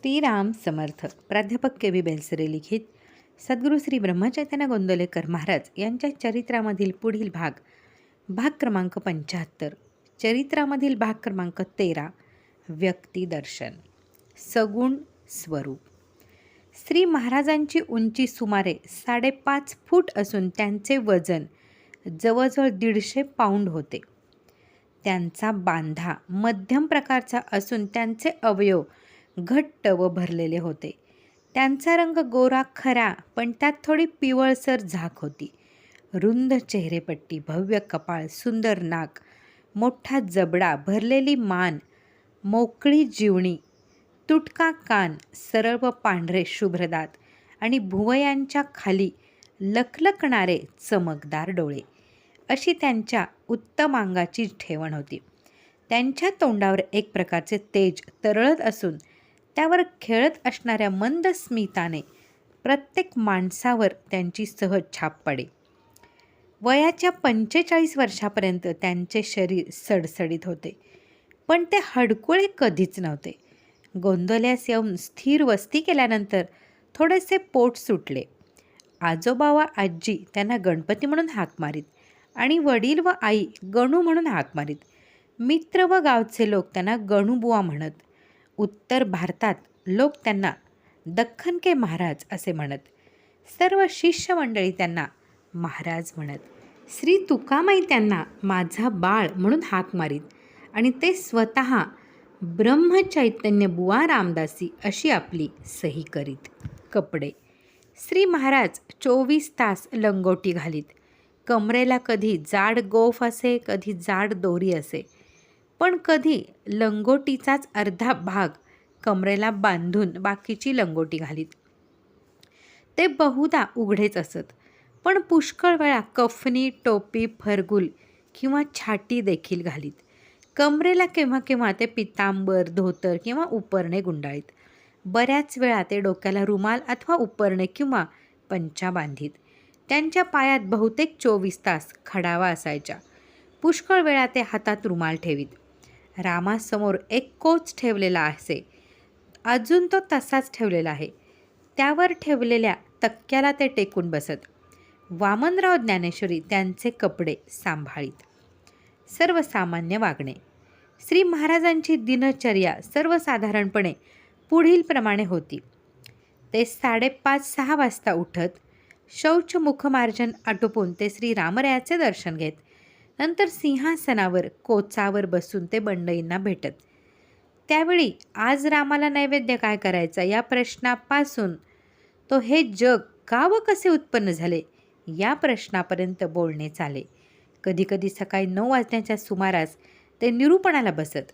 श्रीराम समर्थ प्राध्यापक K V Belsare लिखित सद्गुरू श्री ब्रह्मचैतन्य गोंदलेकर महाराज यांच्या चरित्रामधील पुढील भाग भाग क्रमांक पंच्याहत्तर चरित्रामधील भाग क्रमांक तेरा व्यक्तिदर्शन सगुण स्वरूप. श्री महाराजांची उंची सुमारे साडेपाच फूट असून त्यांचे वजन जवळजवळ दीडशे पाऊंड होते. त्यांचा बांधा मध्यम प्रकारचा असून त्यांचे अवयव घट्ट व भरलेले होते. त्यांचा रंग गोरा खरा पण त्यात थोडी पिवळसर झाक होती. रुंद चेहरेपट्टी भव्य कपाळ सुंदर नाक मोठा जबडा भरलेली मान मोकळी जीवणी तुटका कान सरळ व पांढरे शुभ्रदात आणि भुवयांच्या खाली लखलखणारे चमकदार डोळे. अशी त्यांच्या उत्तम अंगाची ठेवण होती. त्यांच्या तोंडावर एक प्रकारचे तेज तरळत असून त्यावर खेळत असणाऱ्या मंद स्मिताने प्रत्येक माणसावर त्यांची सहज छाप पडे. वयाच्या पंचेचाळीस वर्षापर्यंत त्यांचे शरीर सडसडीत होते पण ते हडकुळे कधीच नव्हते. गोंदवल्यास येऊन स्थिर वस्ती केल्यानंतर थोडेसे पोट सुटले. आजोबा व आजी त्यांना गणपती म्हणून हाक मारीत आणि वडील व आई गणू म्हणून हाक मारीत. मित्र व गावचे लोक त्यांना गणूबुवा म्हणत उत्तर भारतात लोक त्यांना दख्खन के महाराज असे म्हणत. सर्व शिष्यमंडळी त्यांना महाराज म्हणत. श्री तुकामाई त्यांना माझा बाळ म्हणून हाक मारीत. आणि ते स्वतः ब्रह्मचैतन्य बुवा रामदासी अशी आपली सही करीत. कपडे. श्री महाराज चोवीस तास लंगोटी घालीत. कमरेला कधी जाड गोफ असे कधी जाड दोरी असे. पण कधी लंगोटीचाच अर्धा भाग कमरेला बांधून बाकीची लंगोटी घालीत. ते बहुधा उघडेच असत पण पुष्कळ वेळा कफनी टोपी फरगुल किंवा छाटी देखील घालीत. कमरेला केव्हा केव्हा ते पितांबर धोतर किंवा उपरणे गुंडाळीत. बऱ्याच वेळा ते डोक्याला रुमाल अथवा उपरणे किंवा पंचा बांधीत. त्यांच्या पायात बहुतेक चोवीस तास खडावा असायच्या. पुष्कळ वेळा ते हातात रुमाल ठेवीत. रामासमोर एक कोच ठेवलेला असे अजून तो तसाच ठेवलेला आहे. त्यावर ठेवलेल्या तक्क्याला ते टेकून बसत. वामनराव ज्ञानेश्वरी त्यांचे कपडे सांभाळीत. सर्वसामान्य वागणे. श्री महाराजांची दिनचर्या सर्वसाधारणपणे पुढीलप्रमाणे होती. ते साडेपाच सहा वाजता उठत शौच मुखमार्जन आटोपून ते श्री रामरायाचे दर्शन घेत नंतर सिंहासनावर कोचावर बसून ते बंडईंना भेटत. त्यावेळी आज रामाला नैवेद्य काय करायचा या प्रश्नापासून तो हे जग का व कसे उत्पन्न झाले? या प्रश्नापर्यंत बोलणे चाले. कधीकधी सकाळी नऊ वाजण्याच्या सुमारास ते निरूपणाला बसत.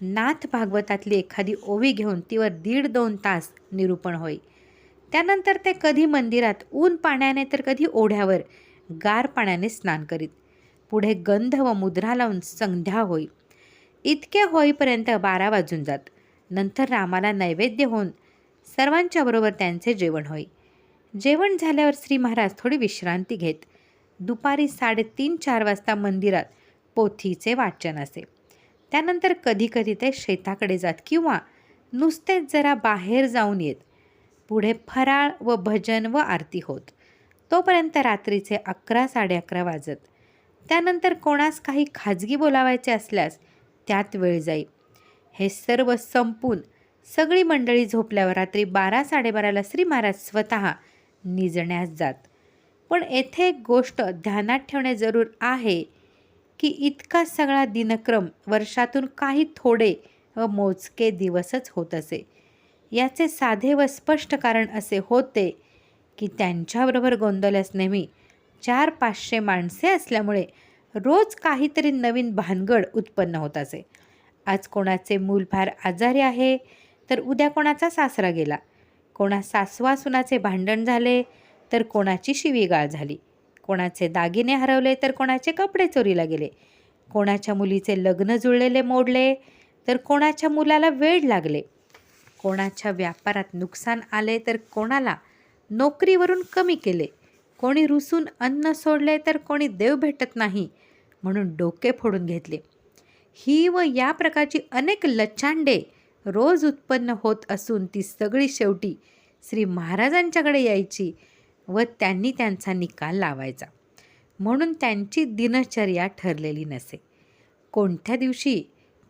नाथ भागवतातली एखादी ओवी घेऊन तिवर दीड दोन तास निरूपण होई त्यानंतर ते कधी मंदिरात ऊन पाण्याने तर कधी ओढ्यावर गार पाण्याने स्नान करीत. पुढे गंध व मुद्रा लावून संध्या होई इतके होईपर्यंत बारा वाजून जात. नंतर रामाला नैवेद्य होऊन सर्वांच्याबरोबर त्यांचे जेवण होई जेवण झाल्यावर श्री महाराज थोडी विश्रांती घेत दुपारी साडेतीन चार वाजता मंदिरात पोथीचे वाचन असे. त्यानंतर कधीकधी ते शेताकडे जात किंवा नुसतेच जरा बाहेर जाऊन येत. पुढे फराळ व भजन व आरती होत. तोपर्यंत रात्रीचे अकरा साडे अकरा वाजत. त्यानंतर कोणास काही खाजगी बोलावायचे असल्यास त्यात वेळ जाई हे सर्व संपून सगळी मंडळी झोपल्यावर रात्री बारा साडेबाराला श्री महाराज स्वतः निजण्यास जात. पण येथे एक गोष्ट ध्यानात ठेवणे जरूर आहे की इतका सगळा दिनक्रम वर्षातून काही थोडे व मोजके दिवसच होत असे. याचे साधे व स्पष्ट कारण असे होते की त्यांच्याबरोबर गोंदल्यास नेहमी चार पाचशे माणसे असल्यामुळे रोज काहीतरी नवीन भानगड उत्पन्न होत असे. आज कोणाचे मूल फार आजारी आहे तर उद्या कोणाचा सासरा गेला. कोणा सासवा सुनाचे भांडण झाले तर कोणाची शिवीगाळ झाली. कोणाचे दागिने हरवले तर कोणाचे कपडे चोरीला गेले. कोणाच्या मुलीचे लग्न जुळलेले मोडले तर कोणाच्या मुलाला वेळ लागले. कोणाच्या व्यापारात नुकसान आले तर कोणाला नोकरीवरून कमी केले. कोणी रुसून अन्न सोडले तर कोणी देव भेटत नाही म्हणून डोके फोडून घेतले. ही व या प्रकारची अनेक लचांडे रोज उत्पन्न होत असून ती सगळी शेवटी श्री महाराजांच्याकडे यायची व त्यांनी त्यांचा निकाल लावायचा. म्हणून त्यांची दिनचर्या ठरलेली नसे. कोणत्या दिवशी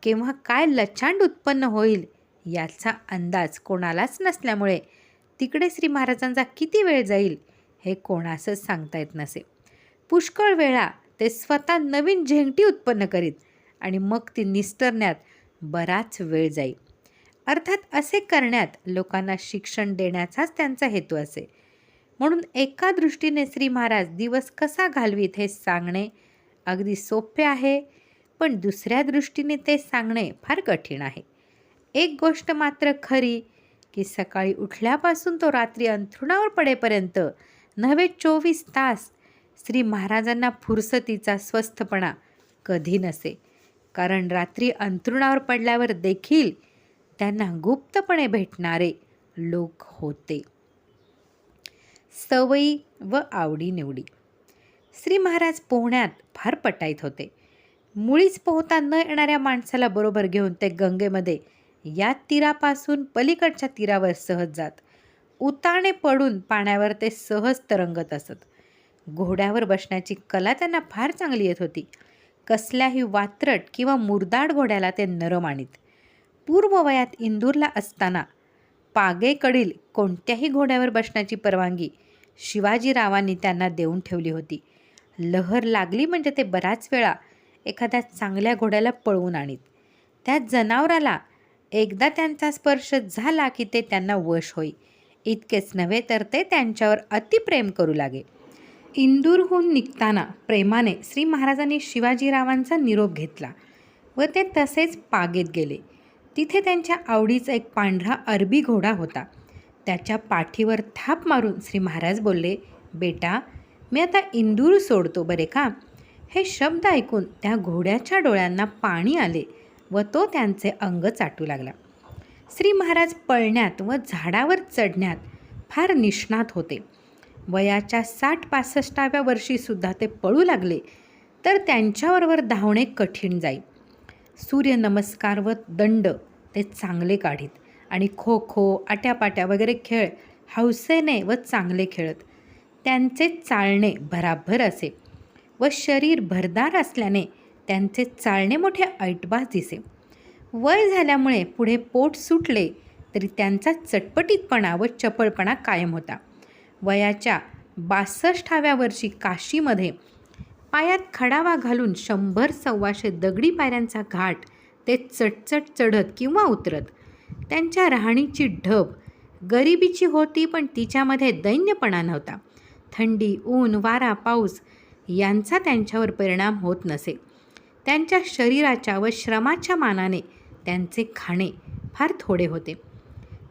केव्हा काय लचांड उत्पन्न होईल याचा अंदाज कोणालाच नसल्यामुळे तिकडे श्री महाराजांचा किती वेळ जाईल हे कोणासच सांगता येत नसे. पुष्कळ वेळा ते स्वतः नवीन झेंगटी उत्पन्न करीत आणि मग ती निस्तरण्यात बराच वेळ जाई. अर्थात असे करण्यात लोकांना शिक्षण देण्याचाच त्यांचा हेतू असे. म्हणून एका दृष्टीने श्री महाराज दिवस कसा घालवीत हे सांगणे अगदी सोपे आहे पण दुसऱ्या दृष्टीने ते सांगणे फार कठीण आहे. एक गोष्ट मात्र खरी की सकाळी उठल्यापासून तो रात्री अंथरुणावर पडेपर्यंत नव्हे चोवीस तास. श्री महाराजांना फुरसतीचा स्वस्थपणा कधी नसे. कारण रात्री अंथरुणावर पडल्यावर देखील त्यांना गुप्तपणे भेटणारे लोक होते. सवयी व आवडीनिवडी. श्री महाराज पोहण्यात फार पटाईत होते. मुळीच पोहता न येणाऱ्या माणसाला बरोबर घेऊन ते गंगेमध्ये या तीरापासून पलीकडच्या तीरावर सहज जात. उताणे पडून पाण्यावर ते सहज तरंगत असत. घोड्यावर बसण्याची कला त्यांना फार चांगली येत होती. कसल्याही वात्रट किंवा मुरदाड घोड्याला ते नरम आणीत. पूर्व वयात इंदूरला असताना पागेकडील कोणत्याही घोड्यावर बसण्याची परवानगी शिवाजीरावांनी त्यांना देऊन ठेवली होती. लहर लागली म्हणजे ते बराच वेळा एखाद्या चांगल्या घोड्याला पळवून आणीत. त्या जनावराला एकदा त्यांचा स्पर्श झाला की ते त्यांना वश होई. इतकेच नव्हे तर ते त्यांच्यावर अतिप्रेम करू लागे. इंदूरहून निघताना प्रेमाने श्री महाराजांनी शिवाजीरावांचा निरोप घेतला व ते तसेच पागेत गेले. तिथे त्यांच्या आवडीचा एक पांढरा अरबी घोडा होता. त्याच्या पाठीवर थाप मारून श्री महाराज बोलले बेटा मी आता इंदूर सोडतो बरे का हे शब्द ऐकून त्या घोड्याच्या डोळ्यांना पाणी आले व तो त्यांचे अंग चाटू लागला. श्री महाराज पळण्यात व झाडावर चढण्यात फार निष्णात होते. वयाच्या साठ पासष्टाव्या वर्षीसुद्धा ते पळू लागले तर त्यांच्याबरोबर धावणे कठीण जाईल सूर्यनमस्कार व दंड ते चांगले काढीत आणि खो खो आट्यापाट्या वगैरे खेळ हौसेने व चांगले खेळत. त्यांचे चालणे भराभर असे व शरीर भरदार असल्याने त्यांचे चालणे मोठे ऐटबाज दिसे. वय झाल्यामुळे पुढे पोट सुटले तरी त्यांचा चटपटीतपणा व चपळपणा कायम होता. वयाच्या बासष्टाव्या वर्षी काशीमध्ये पायात खडावा घालून शंभर सव्वाशे दगडी पायऱ्यांचा घाट ते चटचट चढत किंवा उतरत. त्यांच्या राहणीची ढब गरिबीची होती पण तिच्यामध्ये दैन्यपणा नव्हता. थंडी ऊन वारा पाऊस यांचा त्यांच्यावर परिणाम होत नसे. त्यांच्या शरीराच्या व श्रमाच्या मानाने त्यांचे खाणे फार थोडे होते.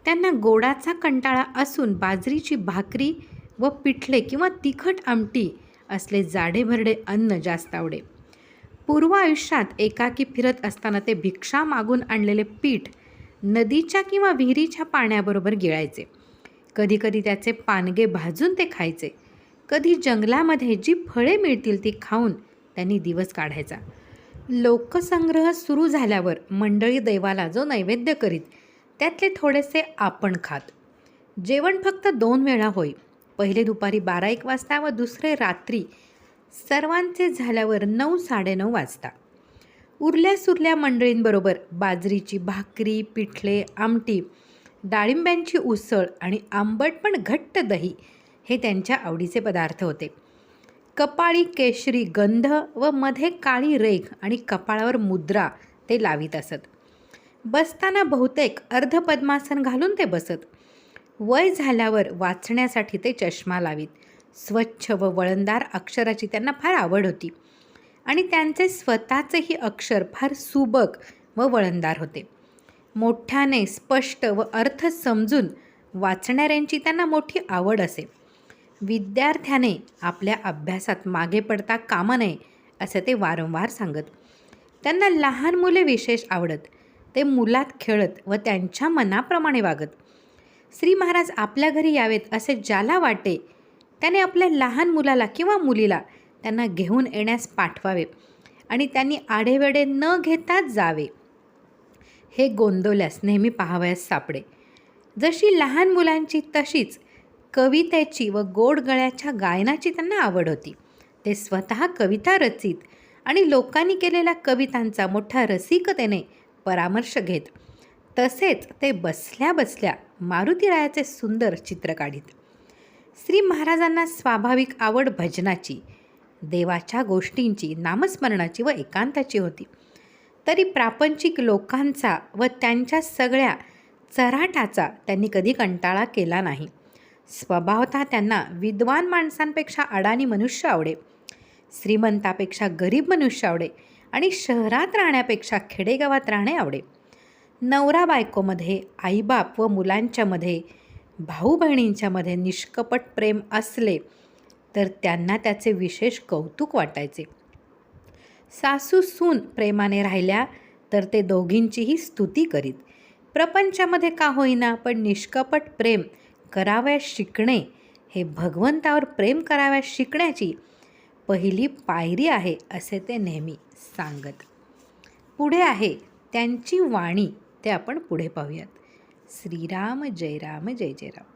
त्यांना गोडाचा कंटाळा असून बाजरीची भाकरी व पिठले किंवा तिखट आमटी असले जाडेभरडे अन्न जास्त आवडे. पूर्व आयुष्यात एकाकी फिरत असताना ते भिक्षा मागून आणलेले पीठ नदीच्या किंवा विहिरीच्या पाण्याबरोबर गिळायचे. कधीकधी त्याचे पानगे भाजून ते खायचे. कधी जंगलामध्ये जी फळे मिळतील ती खाऊन त्यांनी दिवस काढायचा. लोकसंग्रह सुरू झाल्यावर मंडळी देवाला जो नैवेद्य करीत त्यातले थोडेसे आपण खात. जेवण फक्त दोन वेळा होई पहिले दुपारी बारा एक वाजता व दुसरे रात्री सर्वांचे झाल्यावर नऊ साडेनऊ वाजता. उरल्या सुरल्या मंडळींबरोबर बाजरीची भाकरी पिठले आमटी डाळिंब्यांची उसळ आणि आंबट पण घट्ट दही हे त्यांच्या आवडीचे पदार्थ होते. कपाळी केशरी गंध व मध्ये काळी रेख आणि कपाळावर मुद्रा ते लावीत असत. बसताना बहुतेक अर्धपद्मासन घालून ते बसत. वय झाल्यावर वाचण्यासाठी ते चष्मा लावीत. स्वच्छ व वळणदार अक्षराची त्यांना फार आवड होती. आणि त्यांचे स्वतःचेही अक्षर फार सुबक व वळणदार होते. मोठ्याने स्पष्ट व अर्थ समजून वाचणाऱ्यांची त्यांना मोठी आवड असे. विद्यार्थ्याने आपल्या अभ्यासात मागे पडता कामा नये असं ते वारंवार सांगत. त्यांना लहान मुले विशेष आवडत. ते मुलात खेळत व त्यांच्या मनाप्रमाणे वागत. श्री महाराज आपल्या घरी यावेत असे ज्याला वाटे त्याने आपल्या लहान मुलाला किंवा मुलीला त्यांना घेऊन येण्यास पाठवावे आणि त्यांनी आढेवेडे न घेताच जावे. हे गोंदवल्यास नेहमी पाहावयास सापडे. जशी लहान मुलांची तशीच कवितेची व गोड गळ्याच्या गायनाची त्यांना आवड होती. ते स्वतः कविता रचित आणि लोकांनी केलेल्या कवितांचा मोठा रसिकतेने परामर्श घेत. तसेच ते बसल्या बसल्या मारुतीरायाचे सुंदर चित्र काढीत. श्री महाराजांना स्वाभाविक आवड भजनाची देवाच्या गोष्टींची नामस्मरणाची व एकांताची होती. तरी प्रापंचिक लोकांचा व त्यांच्या सगळ्या चराटाचा त्यांनी कधी कंटाळा केला नाही. स्वभावतः त्यांना विद्वान माणसांपेक्षा अडाणी मनुष्य आवडे श्रीमंतापेक्षा गरीब मनुष्य आवडे आणि शहरात राहण्यापेक्षा खेडेगावात राहणे आवडे. नवरा बायकोमध्ये आईबाप व मुलांच्यामध्ये भाऊ बहिणींच्यामध्ये निष्कपट प्रेम असले तर त्यांना त्याचे विशेष कौतुक वाटायचे. सासू सून प्रेमाने राहिल्या तर ते दोघींचीही स्तुती करीत. प्रपंचामध्ये का होईना पण निष्कपट प्रेम कराव्यास शिकणे हे भगवंतावर प्रेम कराव्यास शिकण्याची पहिली पायरी आहे असे ते नेहमी सांगत. पुढे आहे त्यांची वाणी ते आपण पुढे पाहूयात. श्रीराम जय राम जय जय राम.